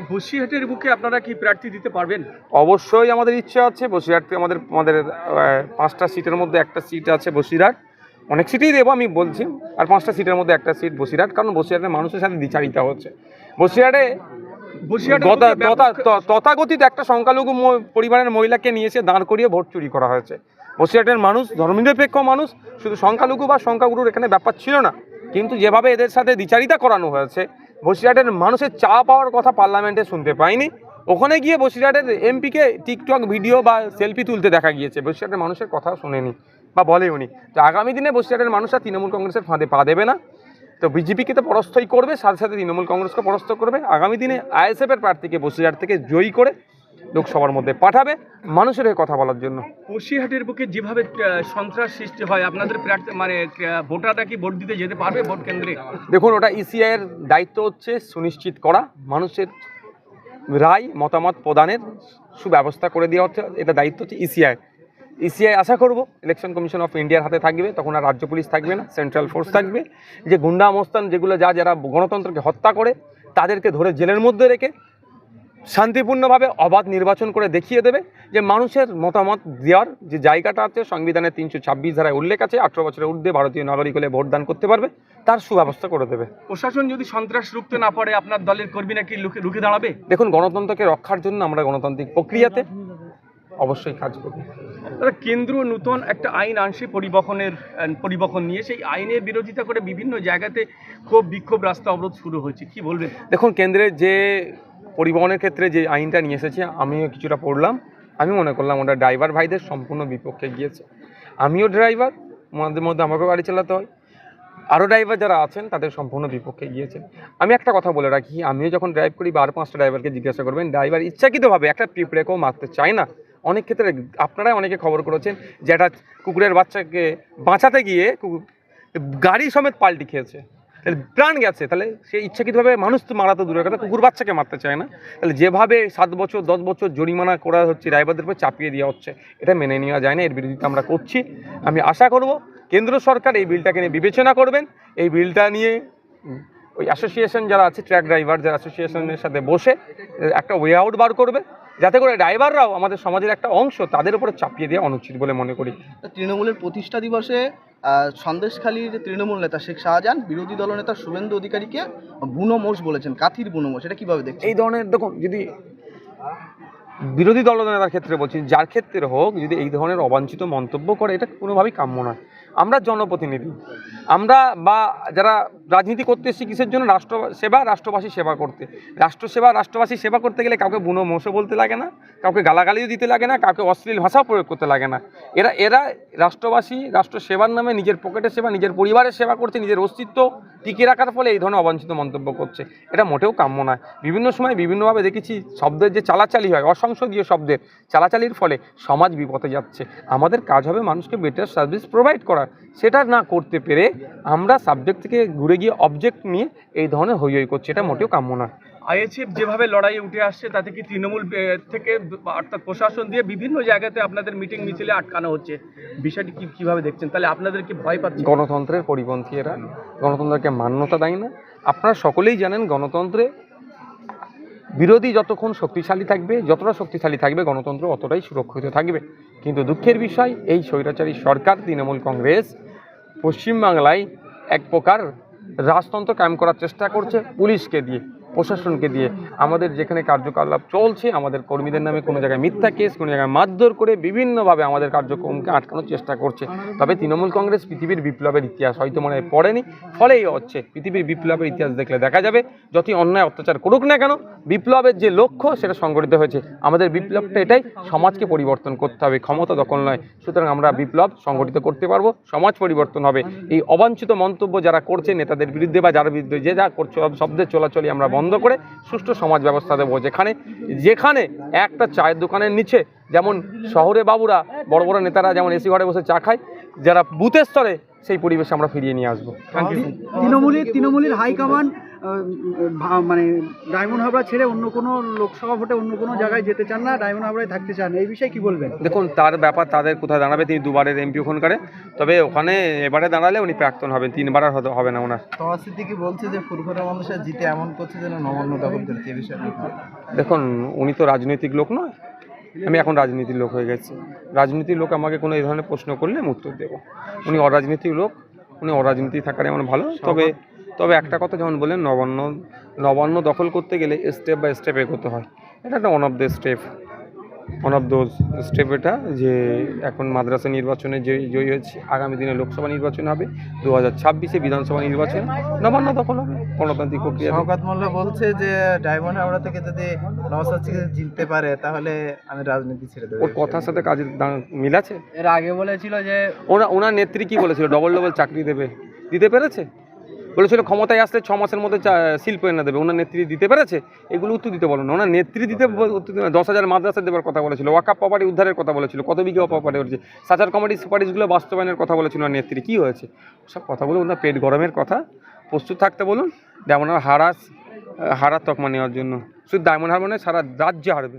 বসিরহাটের বুকে আপনারা কি প্রার্থী দিতে পারবেন? অবশ্যই আমাদের ইচ্ছা আছে বসিরহাট আমাদের আমাদের পাঁচটা সিটের মধ্যে একটা সিট আছে বসিরহাট। অনেক সিটেই দেবো আমি বলছি আর পাঁচটা সিটের মধ্যে একটা সিট বসিরহাট কারণ বসিরহাটের মানুষের সাথে দ্বিচারিতা হচ্ছে। বসিরহাটে বসিরহাটের তথা- বুকে ব্যাপক- তথা- ত- তথাকথিত একটা সংখ্যালঘু পরিবারের মহিলাকে নিয়ে এসে দাঁড় করিয়ে ভোট চুরি করা হয়েছে। বসিরহাটের মানুষ ধর্মনিরপেক্ষ মানুষ শুধু সংখ্যালঘু বা সংখ্যাগুরুর এখানে ব্যাপার ছিল না কিন্তু যেভাবে এদের সাথে দ্বিচারিতা করানো হয়েছে বসিরহাটের মানুষের চা পাওয়ার কথা পার্লামেন্টে শুনতে পাইনি। ওখানে গিয়ে বসিরহাটের এমপিকে টিকটক ভিডিও বা সেলফি তুলতে দেখা গিয়েছে। বসিরহাটের মানুষের কথা শোনেনি বা বলে উনি তো আগামী দিনে বসিরহাটের মানুষরা তৃণমূল কংগ্রেসের ফাঁদে পা দেবে না। তো বিজেপিকে তো পরস্থই করবে, সাথে সাথে তৃণমূল কংগ্রেসকে পরস্থ করবে। আগামী দিনে আইএসএফের প্রার্থীকে বসিরহাট থেকে জয়ী করে লোকসভার মধ্যে পাঠাবে মানুষের হয়ে কথা বলার জন্য। বসিরহাটের বুকে যেভাবে সন্ত্রাস সৃষ্টি হয় আপনাদের প্রার্থী মানে ভোটাররা কি ভোট দিতে যেতে পারবে ভোট কেন্দ্রে? দেখুন ওটা ইসিআই এর দায়িত্ব হচ্ছে সুনিশ্চিত করা মানুষের রায় মতামত প্রদানের সুব্যবস্থা করে দেওয়া হচ্ছে এটা দায়িত্ব হচ্ছে ইসিআই ইসিআই আশা করব ইলেকশন কমিশন অফ ইন্ডিয়ার হাতে থাকবে তখন আর রাজ্য পুলিশ থাকবে না সেন্ট্রাল ফোর্স থাকবে। যে গুন্ডা মস্তান যেগুলো যা যারা গণতন্ত্রকে হত্যা করে তাদেরকে ধরে জেলের মধ্যে রেখে শান্তিপূর্ণভাবে অবাধ নির্বাচন করে দেখিয়ে দেবে যে মানুষের মতামত দেওয়ার যে জায়গাটা আছে সংবিধানের তিনশো ছাব্বিশ ধারায় উল্লেখ আছে আঠেরো বছরের ঊর্ধ্বে ভারতীয় নাগরিক হলে ভোটদান করতে পারবে তার সুব্যবস্থা করে দেবে। প্রশাসন যদি সন্ত্রাস রুখতে না পারে আপনার দলের কর্মীরা কি লুকে রুখে দাঁড়াবে? দেখুন গণতন্ত্রকে রক্ষার জন্য আমরা গণতান্ত্রিক প্রক্রিয়াতে অবশ্যই কাজ করব। কেন্দ্র নতুন একটা আইন আনছে পরিবহনের পরিবহন নিয়ে সেই আইনের বিরোধিতা করে বিভিন্ন জায়গাতে ক্ষোভ বিক্ষোভ রাস্তা অবরোধ শুরু হয়েছে। কি বলবেন? দেখুন কেন্দ্রের যে পরিবহনের ক্ষেত্রে যে আইনটা নিয়ে এসেছে, আমিও কিছুটা পড়লাম। আমি মনে করলাম ওটা ড্রাইভার ভাইদের সম্পূর্ণ বিপক্ষে গিয়েছে। আমিও ড্রাইভার মধ্যে মধ্যে আমাকেও গাড়ি চালাতে হয়। আরও ড্রাইভার যারা আছেন, তাদের সম্পূর্ণ বিপক্ষে গিয়েছেন আমি একটা কথা বলে রাখি, আমিও যখন ড্রাইভ করি বা আর পাঁচটা ড্রাইভারকে জিজ্ঞাসা করবেন ড্রাইভার ইচ্ছাকৃতভাবে একটা পিঁপড়েকেও মারতে চায় না? অনেক ক্ষেত্রে আপনারাই অনেকে খবর করেছেন যে একটা কুকুরের বাচ্চাকে বাঁচাতে গিয়ে গাড়ি সমেত পাল্টি খেয়েছে। তাহলে প্রাণ গেছে, তাহলে সে ইচ্ছাকৃতভাবে মানুষ তো মারা তো কথা, কুকুর বাচ্চাকে মারতে চায় না। তাহলে যেভাবে সাত বছর, দশ বছর জরিমানা করা হচ্ছে ড্রাইভারদের উপর চাপিয়ে দেওয়া হচ্ছে, এটা মেনে নেওয়া যায় না, এর বিরোধিতা আমরা করছি। আমি আশা করব কেন্দ্র সরকার এই বিলটাকে নিয়ে বিবেচনা করবেন। এই বিলটা নিয়ে ওই অ্যাসোসিয়েশন যারা আছে ট্র্যাক ড্রাইভার যারা অ্যাসোসিয়েশনের সাথে বসে, একটা ওয়ে আউট বার করবে। যাতে করে ড্রাইভাররাও আমাদের সমাজের একটা অংশ তাদের উপরে চাপিয়ে দেওয়া অনুচিত বলে মনে করি। তৃণমূলের প্রতিষ্ঠা দিবসে সন্দেশখালীর তৃণমূল নেতা শেখ শাহজাহান, বিরোধী দলনেতা শুভেন্দু অধিকারীকে বুনো মোষ বলেছেন, কাথির বুনো মোষ, এটা কীভাবে দেখছেন? এই ধরনের, দেখুন, যদি বিরোধী দলনেতার ক্ষেত্রে বলছি, যার ক্ষেত্রে হোক, যদি এই ধরনের অবাঞ্ছিত মন্তব্য করে, এটা কোনোভাবেই কাম্য নয়। আমরা জনপ্রতিনিধি। আমরা বা যারা রাজনীতি করতে এসেছি, কিসের জন্য? রাষ্ট্র সেবা, রাষ্ট্রবাসী সেবা করতে। রাষ্ট্রসেবা রাষ্ট্রবাসী সেবা করতে গেলে কাউকে বুনো মোষও বলতে লাগে না, কাউকে গালাগালিও দিতে লাগে না, কাউকে অশ্লীল ভাষাও প্রয়োগ করতে লাগে না। এরা এরা রাষ্ট্রবাসী, রাষ্ট্র সেবার নামে নিজের পকেটের সেবা, নিজের পরিবারের সেবা করছে, নিজের অস্তিত্ব টিকিয়ে রাখার ফলে এই ধরনের অবাঞ্ছিত মন্তব্য করছে। এটা মোটেও কাম্য নয়। বিভিন্ন সময় বিভিন্নভাবে দেখেছি, শব্দের যে চালাচালি হয় অসংসদীয় শব্দের চালাচালির ফলে সমাজ বিপথে যাচ্ছে। আমাদের কাজ হবে মানুষকে বেটার সার্ভিস প্রোভাইড করা। সেটা না করতে পেরে আমরা সাবজেক্ট থেকে ঘুরে গিয়ে অবজেক্ট নিয়ে এই ধরনের হই হই করছি। এটা মোটেও কাম্য না আইএসএফ যেভাবে লড়াইয়ে উঠে আসছে তাতে কি তৃণমূল থেকে অর্থাৎ প্রশাসন দিয়ে বিভিন্ন জায়গাতে আপনাদের মিটিং মিছিলে আটকানো হচ্ছে? বিষয়টি কি কীভাবে দেখছেন? তাহলে আপনাদের কি ভয় পাচ্ছে? গণতন্ত্রের পরিপন্থী এরা। গণতন্ত্রকে মান্যতা দেয় না। আপনারা সকলেই জানেন গণতন্ত্রে বিরোধী যতক্ষণ শক্তিশালী থাকবে, যতটা শক্তিশালী থাকবে, গণতন্ত্র অতটাই সুরক্ষিত থাকবে। কিন্তু দুঃখের বিষয়, এই স্বৈরাচারী সরকার, তৃণমূল কংগ্রেস, পশ্চিমবাংলায় এক প্রকার রাজতন্ত্র কায়েম করার চেষ্টা করছে পুলিশকে দিয়ে। প্রশাসনকে দিয়ে আমাদের যেখানে কার্যকলাপ চলছে, আমাদের কর্মীদের নামে কোনো জায়গায় মিথ্যা কেস, কোনো জায়গায় মারধর করে বিভিন্নভাবে আমাদের কার্যক্রমকে আটকানোর চেষ্টা করছে। তবে তৃণমূল কংগ্রেস পৃথিবীর বিপ্লবের ইতিহাস হয়তো মনে হয় পড়েনি। ফলে এই হচ্ছে, পৃথিবীর বিপ্লবের ইতিহাস দেখলে দেখা যাবে, যতই অন্যায় অত্যাচার করুক না কেন, বিপ্লবের যে লক্ষ্য সেটা সংগঠিত হয়েছে। আমাদের বিপ্লবটা এটাই, সমাজকে পরিবর্তন করতে হবে, ক্ষমতা দখল নয়। সুতরাং আমরা বিপ্লব সংগঠিত করতে পারব, সমাজ পরিবর্তন হবে। এই অবাঞ্ছিত মন্তব্য যারা করছে, নেতাদের বিরুদ্ধে বা যার বিরুদ্ধে যে যা করছে শব্দের চলাচলি আমরা বন্ধ করে সুষ্ঠু সমাজ ব্যবস্থা দেবো। যেখানে যেখানে একটা চায়ের দোকানের নিচে যেমন শহরে বাবুরা, বড় বড় নেতারা যেমন এসি ঘরে বসে চা খায়, যারা বুথের স্তরে সেই পরিবেশ আমরা ফিরিয়ে নিয়ে আসব। তৃণমূলের তৃণমূলের হাইকমান্ড মানে ডায়মন্ড হাবড়া ছেড়ে অন্য কোনো লোকসভা ভোটে অন্য কোনো জায়গায় যেতে চান না ডায়মন্ড হাবড়ায় থাকতে চান এই বিষয়ে কি বলবেন? দেখুন তার ব্যাপার তাদের কোথায় দাঁড়াবে তিনি দুবারের এমপি ওখানকারে তবে ওখানে এবারে দাঁড়ালে উনি প্রাক্তন হবেন তিনবার আর হবে না ওনার। সিদ্দিকি বলছে যে ফুরফুরা মানুষের জিতে এমন করছে যেন নবান্ন দখল করেছে এই বিষয়ে দেখুন উনি তো রাজনৈতিক লোক নয় আমি এখন রাজনীতির লোক হয়ে গেছি। রাজনীতির লোক আমাকে কোনো এই ধরনের প্রশ্ন করলে আমি উত্তর দেবো। উনি অরাজনীতিক লোক উনি অরাজনীতি থাকার এমন ভালো তবে তবে একটা কথা যেমন বললেন নবান্ন নবান্ন দখল করতে গেলে স্টেপ বাই স্টেপ এগোতে হয়। এটা একটা one of the step one of those step এটা যে এখন মাদ্রাসা নির্বাচনে যে জয়ী হয়েছে আগামী দিনে লোকসভা নির্বাচন হবে দু হাজার ছাব্বিশে বিধানসভা নির্বাচন নবান্ন দখল হবে গণতান্ত্রিক প্রক্রিয়া শওকত মোল্লা বলছে যে ডায়মন্ড হাওড়া থেকে যদি নওসাদ জিততে পারে তাহলে আমি রাজনীতি ছেড়ে দেবো। ওর কথার সাথে কাজের মিল আছে? এর আগে বলেছিল যে ওনা ওনার নেত্রী কি বলেছিল? ডবল ডবল চাকরি দেবে। দিতে পেরেছে? বলেছিল ক্ষমতায় আসলে ছ মাসের মধ্যে শিল্প এনে দেবে। ওনার নেত্রী দিতে পেরেছে? এগুলো উত্তর দিতে বলো না। ওনার নেত্রী দিতে দশ হাজার মাদ্রাসা দেওয়ার কথা বলেছিল। ওয়াকাপ প্রপার্টি উদ্ধারের কথা বলেছিল। কত বিঘা প্রপার্টি হচ্ছে সাচার কমিটি সুপারিশগুলো বাস্তবায়নের কথা বলেছিল ওনার নেত্রী। কী হয়েছে? সব কথাগুলো ওনার পেট গরমের কথা। প্রস্তুত থাকতে বলুন। যেমন হারাস হারার তকমা নেওয়ার জন্য। শুধু ডায়মন্ড হারমোনে সারা রাজ্যে হারবে।